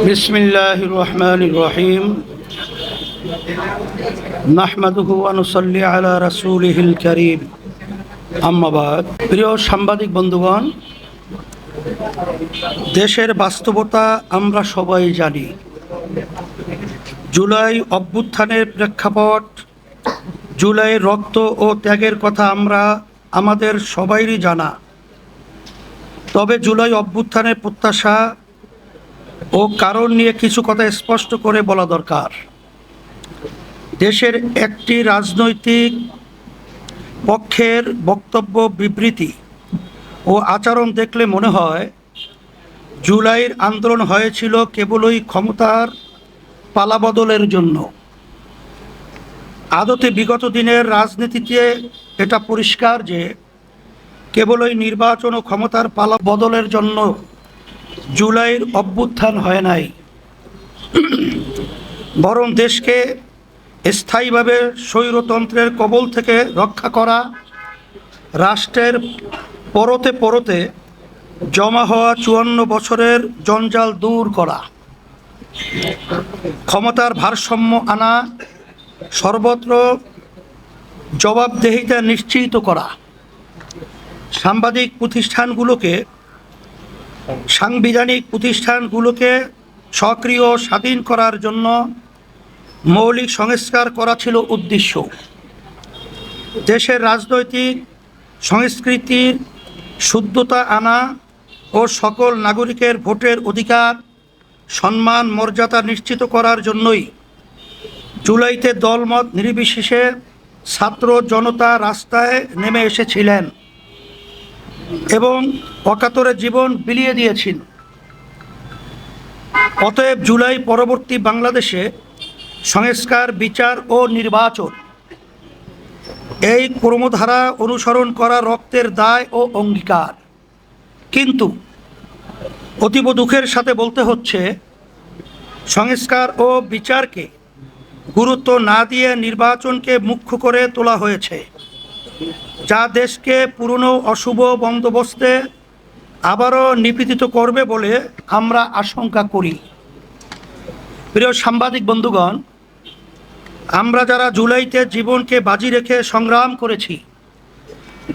بسم الله الرحمن الرحيم نحمده ونصلي على رسوله الكريم أما بعد প্রিয় সাংবাদিক বন্ধুগণ দেশের বাস্তবতা আমরা সবাই জানি জুলাই অভ্যুত্থানের প্রেক্ষাপট জুলাই রক্ত ও ত্যাগের কথা আমরা আমাদের সবাইরই জানা তবে জুলাই অভ্যুত্থানের প্রত্যাশা ও কারণ নিয়ে কিছু কথা স্পষ্ট করে বলা দরকার। দেশের একটি রাজনৈতিক পক্ষের বক্তব্য বিবৃতি ও আচরণ দেখলে মনে হয়, জুলাইয়ের আন্দোলন হয়েছিল কেবলই ক্ষমতার পালাবদলের জন্য। আদতে বিগত দিনের রাজনীতিতে এটা পরিষ্কার যে, কেবলই নির্বাচন ও ক্ষমতার পালা বদলের জন্য জুলাইয়ের অভ্যুত্থান হয় নাই। বরং দেশকে স্থায়ীভাবে স্বৈরতন্ত্রের কবল থেকে রক্ষা করা, রাষ্ট্রের পরতে পরতে জমা হওয়া চুয়ান্ন বছরের জঞ্জাল দূর করা, ক্ষমতার ভারসাম্য আনা, সর্বত্র জবাবদেহিতা নিশ্চিত করা। সাংবাদিক প্রতিষ্ঠানগুলোকে সাংবিধানিক প্রতিষ্ঠানগুলোকে সক্রিয় স্বাধীন করার জন্য মৌলিক সংস্কার করা ছিল উদ্দেশ্য। দেশের রাজনৈতিক, সংস্কৃতির শুদ্ধতা আনা ও সকল নাগরিকের ভোটের অধিকার, সম্মান, মর্যাদা নিশ্চিত করার জন্যই জুলাইতে দলমত নির্বিশেষে ছাত্র জনতা রাস্তায় নেমে এসেছিলেন। এবং অকাতরে জীবন বিলিয়ে দিয়েছেন অতএব জুলাই পরবর্তী বাংলাদেশে সংস্কার, বিচার ও নির্বাচন, এই কর্মধারা অনুসরণ করা রক্তের দায় ও অঙ্গীকার। কিন্তু অতীব দুঃখের সাথে বলতে হচ্ছে, সংস্কার ও বিচারকে গুরুত্ব না দিয়ে নির্বাচনকে মুখ্য করে তোলা হয়েছে। যা দেশকে পুরনো অশুভ বন্দোবস্তে আবারও নিপীড়িত করবে বলে আমরা আশঙ্কা করি। প্রিয় সাংবাদিক বন্ধুগণ, আমরা যারা জুলাইতে জীবনকে বাজি রেখে সংগ্রাম করেছি,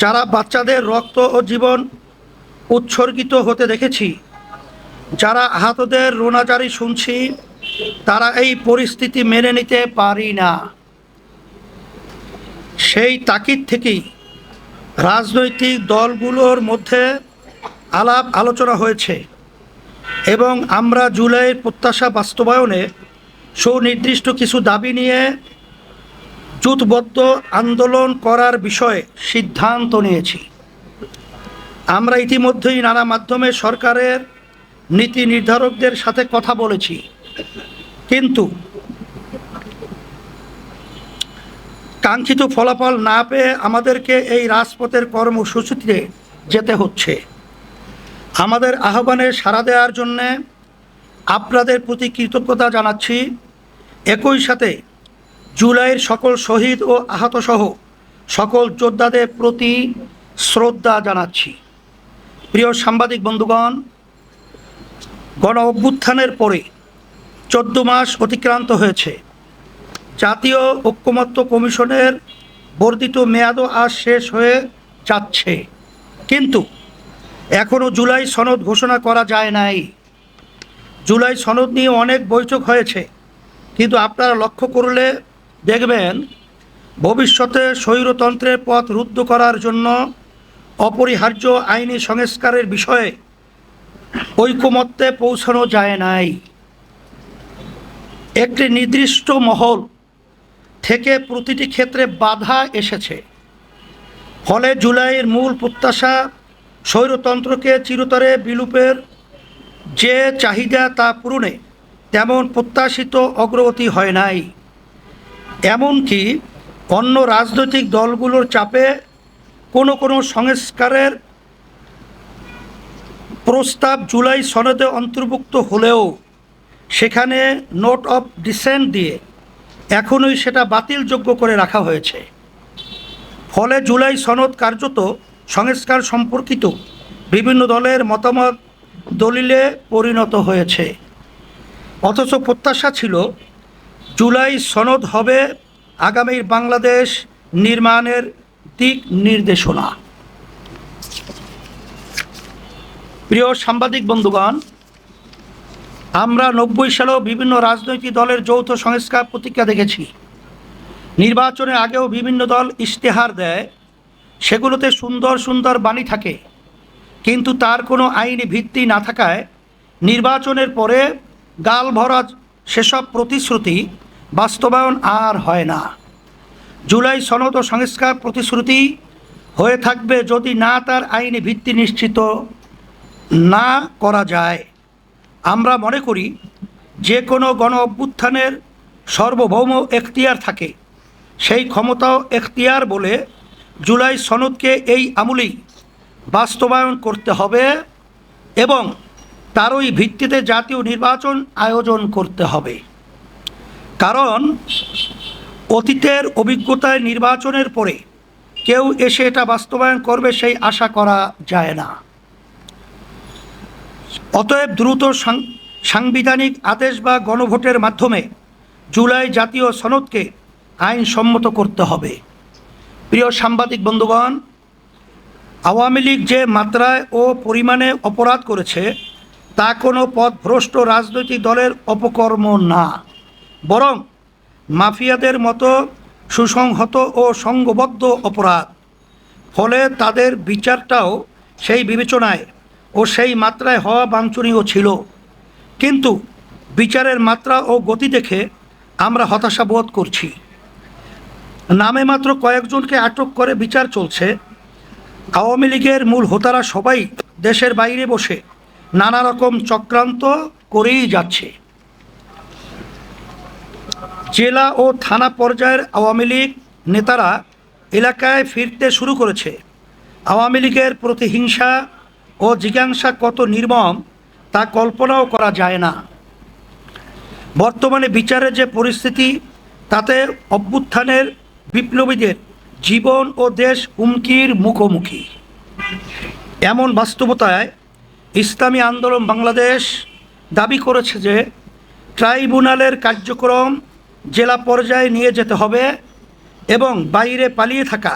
যারা বাচ্চাদের রক্ত ও জীবন উৎসর্গিত হতে দেখেছি, যারা আহতদের রোনাজারি শুনছি, তারা এই পরিস্থিতি মেনে নিতে পারি না। সেই তাকিদ থেকেই রাজনৈতিক দলগুলোর মধ্যে আলাপ আলোচনা হয়েছে এবং আমরা জুলাইয়ের প্রত্যাশা বাস্তবায়নে সুনির্দিষ্ট কিছু দাবি নিয়ে জুথবদ্ধ আন্দোলন করার বিষয়ে সিদ্ধান্ত নিয়েছি। আমরা ইতিমধ্যেই নানা মাধ্যমে সরকারের নীতি নির্ধারকদের সাথে কথা বলেছি। কিন্তু কাঙ্ক্ষিত ফলাফল না পেয়ে আমাদেরকে এই রাজপথের কর্মসূচিতে যেতে হচ্ছে। আমাদের আহ্বানে সাড়া দেওয়ার জন্যে আপনাদের প্রতি কৃতজ্ঞতা জানাচ্ছি। একই সাথে জুলাইয়ের সকল শহীদ ও আহতসহ সকল যোদ্ধাদের প্রতি শ্রদ্ধা জানাচ্ছি। প্রিয় সাংবাদিক বন্ধুগণ গণ অভ্যুত্থানের পরে চোদ্দ মাস অতিক্রান্ত হয়েছে। জাতীয় ঐক্যমত্য কমিশনের বর্ধিত মেয়াদও আজ শেষ হয়ে যাচ্ছে। কিন্তু এখনও জুলাই সনদ ঘোষণা করা যায় নাই। জুলাই সনদ নিয়ে অনেক বৈঠক হয়েছে। কিন্তু আপনারা লক্ষ্য করলে দেখবেন, ভবিষ্যতে স্বৈরতন্ত্রের পথ রুদ্ধ করার জন্য অপরিহার্য আইনি সংস্কারের বিষয়ে ঐকমত্যে পৌঁছানো যায় নাই। একটি নির্দিষ্ট মহল থেকে প্রতিটি ক্ষেত্রে বাধা এসেছে। ফলে জুলাইয়ের মূল প্রত্যাশা স্বৈরতন্ত্রকে চিরতরে বিলুপের যে চাহিদা তা পূরণে তেমন প্রত্যাশিত অগ্রগতি হয় নাই। এমনকি অন্য রাজনৈতিক দলগুলোর চাপে কোনো কোনো সংস্কারের প্রস্তাব জুলাই সনদে অন্তর্ভুক্ত হলেও সেখানে নোট অফ ডিসেন্ট দিয়ে এখনই সেটা বাতিলযোগ্য করে রাখা হয়েছে। ফলে জুলাই সনদ কার্যত সংস্কার সম্পর্কিত বিভিন্ন দলের মতামত দলিলে পরিণত হয়েছে। অথচ প্রত্যাশা ছিল জুলাই সনদ হবে আগামীর বাংলাদেশ নির্মাণের দিক নির্দেশনা। প্রিয় সাংবাদিক বন্ধুগণ আমরা নব্বই সালেও বিভিন্ন রাজনৈতিক দলের যৌথ সংস্কার প্রতিজ্ঞা দেখেছি। নির্বাচনের আগেও বিভিন্ন দল ইশতেহার দেয়, সেগুলোতে সুন্দর সুন্দর বাণী থাকে। কিন্তু তার কোনো আইনি ভিত্তি না থাকায় নির্বাচনের পরে গাল ভরা সেসব প্রতিশ্রুতি বাস্তবায়ন আর হয় না। জুলাই সনদ ও সংস্কার প্রতিশ্রুতি হয়ে থাকবে যদি না তার আইনি ভিত্তি নিশ্চিত না করা যায়। আমরা মনে করি যে কোনো গণ অভ্যুত্থানের সার্বভৌম এখতিয়ার থাকে। সেই ক্ষমতাও এখতিয়ার বলে জুলাই সনদকে এই আমলেই বাস্তবায়ন করতে হবে এবং তারই ভিত্তিতে জাতীয় নির্বাচন আয়োজন করতে হবে। কারণ অতীতের অভিজ্ঞতায় নির্বাচনের পরে কেউ এসে এটা বাস্তবায়ন করবে সেই আশা করা যায় না। অতএব দ্রুত সাংবিধানিক আদেশ বা গণভোটের মাধ্যমে জুলাই জাতীয় সনদকে আইনসম্মত করতে হবে। প্রিয় সাংবাদিক বন্ধুগণ, আওয়ামী লীগ যে মাত্রায় ও পরিমাণে অপরাধ করেছে, তা কোনো পথভ্রষ্ট রাজনৈতিক দলের অপকর্ম না। বরং মাফিয়াদের মতো সুসংহত ও সংঘবদ্ধ অপরাধ। ফলে তাদের বিচারটাও সেই বিবেচনায় ও সেই মাত্রায় হওয়া বাঞ্ছনীয় ছিল। কিন্তু বিচারের মাত্রা ও গতি দেখে আমরা হতাশা বোধ করছি। নামে মাত্র কয়েকজনকে আটক করে বিচার চলছে। আওয়ামী লীগের মূল হোতারা সবাই দেশের বাইরে বসে নানা রকম চক্রান্ত করেই যাচ্ছে। জেলা ও থানা পর্যায়ের আওয়ামী লীগ নেতারা এলাকায় ফিরতে শুরু করেছে। আওয়ামী লীগের প্রতিহিংসা ও জিজ্ঞাসা কত নির্মম, তা কল্পনাও করা যায় না। বর্তমানে বিচারের যে পরিস্থিতি, তাতে অভ্যুত্থানের বিপ্লবীদের জীবন ও দেশ হুমকির মুখোমুখি। এমন বাস্তবতায় ইসলামী আন্দোলন বাংলাদেশ দাবি করেছে যে, ট্রাইব্যুনালের কার্যক্রম জেলা পর্যায়ে নিয়ে যেতে হবে এবং বাইরে পালিয়ে থাকা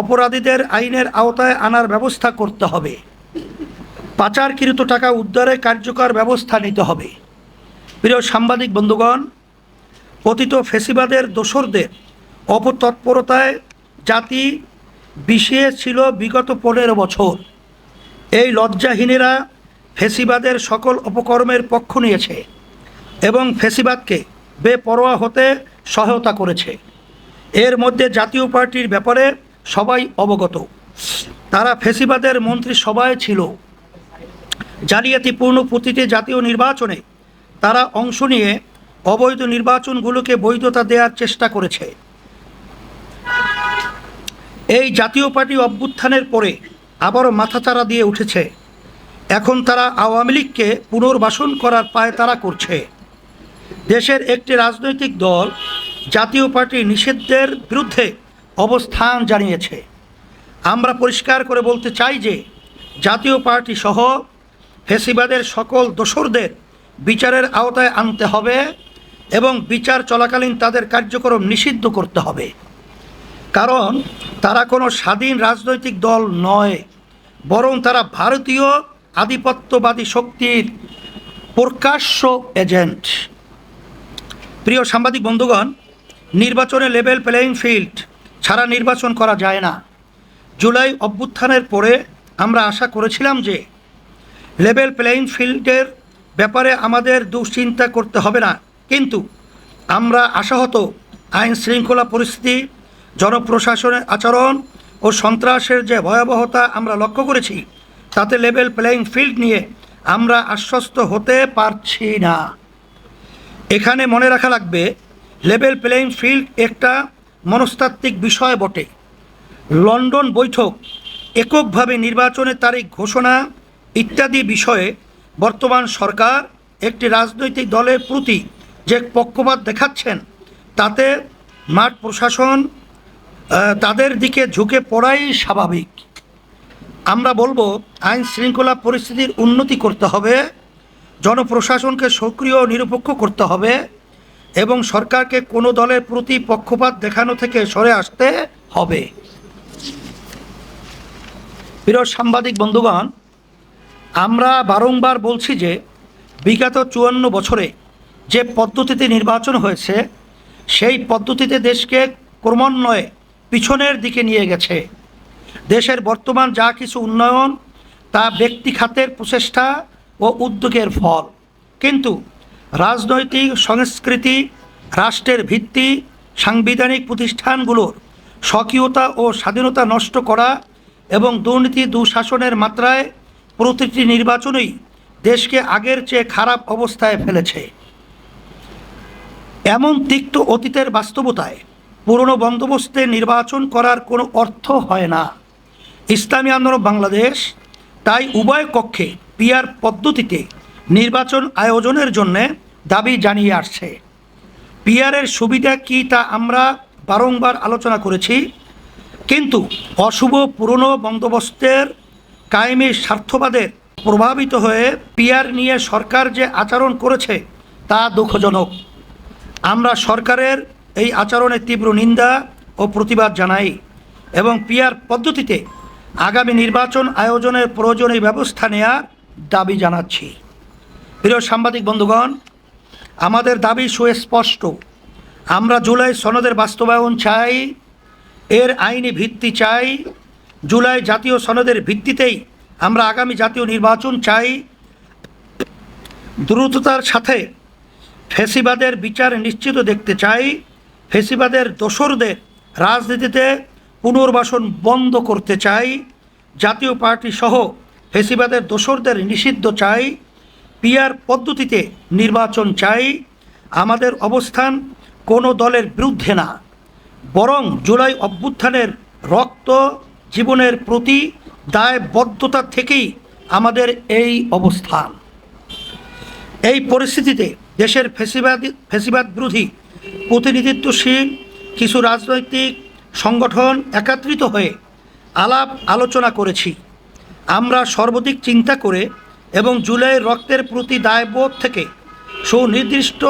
অপরাধীদের আইনের আওতায় আনার ব্যবস্থা করতে হবে। পাচারকৃত টাকা উদ্ধারে কার্যকর ব্যবস্থা নিতে হবে। প্রিয় সাংবাদিক বন্ধুগণ, পতিত ফেসিবাদের দোসরদের অপতৎপরতায় জাতি বিষিয়ে ছিল বিগত পনেরো বছর। এই লজ্জাহীনেরা ফেসিবাদের সকল অপকর্মের পক্ষ নিয়েছে এবং ফেসিবাদকে বেপরোয়া হতে সহায়তা করেছে। এর মধ্যে জাতীয় পার্টির ব্যাপারে সবাই অবগত। তারা ফেসিবাদের মন্ত্রী সভায় ছিল। জালিয়াতিপূর্ণ প্রতিটি জাতীয় নির্বাচনে তারা অংশ নিয়ে অবৈধ নির্বাচনগুলোকে বৈধতা দেওয়ার চেষ্টা করেছে। এই জাতীয় পার্টি অভ্যুত্থানের পরে আবারও মাথাচাড়া দিয়ে উঠেছে। এখন তারা আওয়ামী লীগকে পুনর্বাসন করার পায় তারা করছে। দেশের একটি রাজনৈতিক দল জাতীয় পার্টি নিষিদ্ধের বিরুদ্ধে অবস্থান জানিয়েছে। আমরা পরিষ্কার করে বলতে চাই যে জাতীয় পার্টি সহ ফেসিবাদের সকল দোসরদের বিচারের আওতায় আনতে হবে এবং বিচার চলাকালীন তাদের কার্যক্রম নিষিদ্ধ করতে হবে। কারণ তারা কোনো স্বাধীন রাজনৈতিক দল নয়, বরং তারা ভারতীয় আধিপত্যবাদী শক্তির প্রকাশ্য এজেন্ট। প্রিয় সাংবাদিক বন্ধুগণ, নির্বাচনে লেভেল প্লেয়িং ফিল্ড ছাড়া নির্বাচন করা যায় না। জুলাই অভ্যুত্থানের পরে আমরা আশা করেছিলাম যে লেভেল প্লেয়িং ফিল্ডের ব্যাপারে আমাদের দুশ্চিন্তা করতে হবে না। কিন্তু আমরা আশাহত আইন শৃঙ্খলা পরিস্থিতি, জনপ্রশাসনের আচরণ ও সন্ত্রাসের যে ভয়াবহতা আমরা লক্ষ্য করেছি, তাতে লেভেল প্লেয়িং ফিল্ড নিয়ে আমরা আশ্বস্ত হতে পারছি না। এখানে মনে রাখা লাগবে লেভেল প্লেয়িং ফিল্ড একটা মনস্তাত্ত্বিক বিষয় বটে। লন্ডন বৈঠক, এককভাবে নির্বাচনের তারিখ ঘোষণা ইত্যাদি বিষয়ে বর্তমান সরকার একটি রাজনৈতিক দলের প্রতি যে পক্ষপাত দেখাচ্ছেন, তাতে মাঠ প্রশাসন তাদের দিকে ঝুঁকে পড়াই স্বাভাবিক। আমরা বলব, আইন শৃঙ্খলা পরিস্থিতির উন্নতি করতে হবে, জনপ্রশাসনকে সক্রিয় নিরপেক্ষ করতে হবে এবং সরকারকে কোনো দলের প্রতি পক্ষপাত দেখানো থেকে সরে আসতে হবে। প্রিয় সাংবাদিক বন্ধুগণ, আমরা বারংবার বলছি যে বিগত চুয়ান্ন বছরে যে পদ্ধতিতে নির্বাচন হয়েছে, সেই পদ্ধতিতে দেশকে ক্রমান্বয়ে পিছনের দিকে নিয়ে গেছে। দেশের বর্তমান যা কিছু উন্নয়ন, তা ব্যক্তি খাতের প্রচেষ্টা ও উদ্যোগের ফল। কিন্তু রাজনৈতিক সংস্কৃতি, রাষ্ট্রের ভিত্তি, সাংবিধানিক প্রতিষ্ঠানগুলোর স্বকীয়তা ও স্বাধীনতা নষ্ট করা এবং দুর্নীতি দুঃশাসনের মাত্রায় প্রতিটি নির্বাচনই দেশকে আগের চেয়ে খারাপ অবস্থায় ফেলেছে। এমন তিক্ত অতীতের বাস্তবতায় পুরনো বন্দোবস্তে নির্বাচন করার কোনো অর্থ হয় না। ইসলামী আন্দোলন বাংলাদেশ তাই উভয় কক্ষে পিয়ার পদ্ধতিতে নির্বাচন আয়োজনের জন্যে দাবি জানিয়ে আসছে। পিয়ারের সুবিধা কী তা আমরা বারংবার আলোচনা করেছি। কিন্তু অশুভ পুরনো বন্দোবস্তের কায়েমি স্বার্থবাদের প্রভাবিত হয়ে পিয়ার নিয়ে সরকার যে আচরণ করেছে তা দুঃখজনক। আমরা সরকারের এই আচরণের তীব্র নিন্দা ও প্রতিবাদ জানাই এবং পিয়ার পদ্ধতিতে আগামী নির্বাচন আয়োজনের প্রয়োজনীয় ব্যবস্থা নেওয়ার দাবি জানাচ্ছি। প্রিয় সাংবাদিক বন্ধুগণ, আমাদের দাবি সুস্পষ্ট। আমরা জুলাই সনদের বাস্তবায়ন চাই এর আইনি ভিত্তি চাই। জুলাই জাতীয় সনদের ভিত্তিতেই আমরা আগামী জাতীয় নির্বাচন চাই। দ্রুততার সাথে ফেসিবাদের বিচার নিশ্চিত দেখতে চাই। ফেসিবাদের দোসরদের রাজনীতিতে পুনর্বাসন বন্ধ করতে চাই। জাতীয় পার্টি সহ ফেসিবাদের দোসরদের নিষিদ্ধ চাই। পিয়ার পদ্ধতিতে নির্বাচন চাই। আমাদের অবস্থান কোনো দলের বিরুদ্ধে না। বরং জুলাই অভ্যুত্থানের রক্ত জীবনের প্রতি দায়বদ্ধতা থেকেই আমাদের এই অবস্থান। এই পরিস্থিতিতে দেশের ফেসিবাদ ফেসিবাদ বিরোধী প্রতিনিধিত্বশীল কিছু রাজনৈতিক সংগঠন একত্রিত হয়ে আলাপ আলোচনা করেছি। আমরা সর্বাধিক চিন্তা করে এবং জুলাইয়ের রক্তের প্রতি দায়বোধ থেকে সুনির্দিষ্ট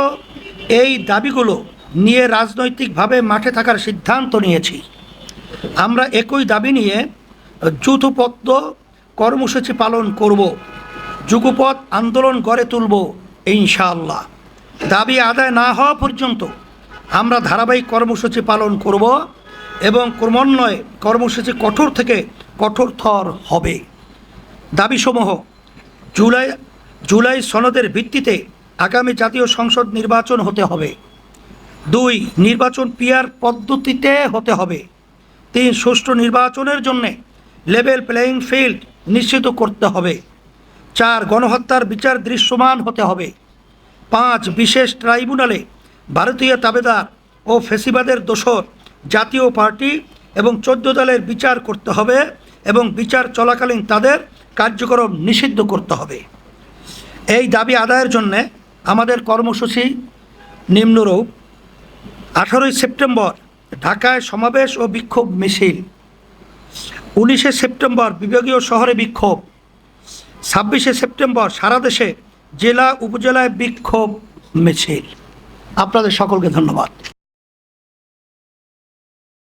এই দাবিগুলো নিয়ে রাজনৈতিকভাবে মাঠে থাকার সিদ্ধান্ত নিয়েছি। আমরা একই দাবি নিয়ে যৌথপদ্য কর্মসূচি পালন করব যুগপথ আন্দোলন গড়ে তুলব, ইনশাআল্লাহ। দাবি আদায় না হওয়া পর্যন্ত আমরা ধারাবাহিক কর্মসূচি পালন করব এবং ক্রমান্বয়ে কর্মসূচি কঠোর থেকে কঠোরতর হবে। দাবিসমূহ জুলাই জুলাই সনদের ভিত্তিতে আগামী জাতীয় সংসদ নির্বাচন হতে হবে। দুই, নির্বাচন পিয়ার পদ্ধতিতে হতে হবে। তিন, সুষ্ঠু নির্বাচনের জন্যে লেভেল প্লেয়িং ফিল্ড নিশ্চিত করতে হবে। চার, গণহত্যার বিচার দৃশ্যমান হতে হবে। পাঁচ, বিশেষ ট্রাইব্যুনালে ভারতীয় তাবেদার ও ফেসিবাদের দোসর জাতীয় পার্টি এবং চোদ্দ দলের বিচার করতে হবে এবং বিচার চলাকালীন তাদের কার্যক্রম নিষিদ্ধ করতে হবে। এই দাবি আদায়ের জন্যে আমাদের কর্মসূচি নিম্নরূপ। আঠারোই সেপ্টেম্বর ঢাকায় সমাবেশ ও বিক্ষোভ মিছিল। উনিশে সেপ্টেম্বর বিভাগীয় শহরে বিক্ষোভ। ছাব্বিশে সেপ্টেম্বর সারা দেশে জেলা উপজেলায় বিক্ষোভ মিছিল। আপনাদের সকলকে ধন্যবাদ।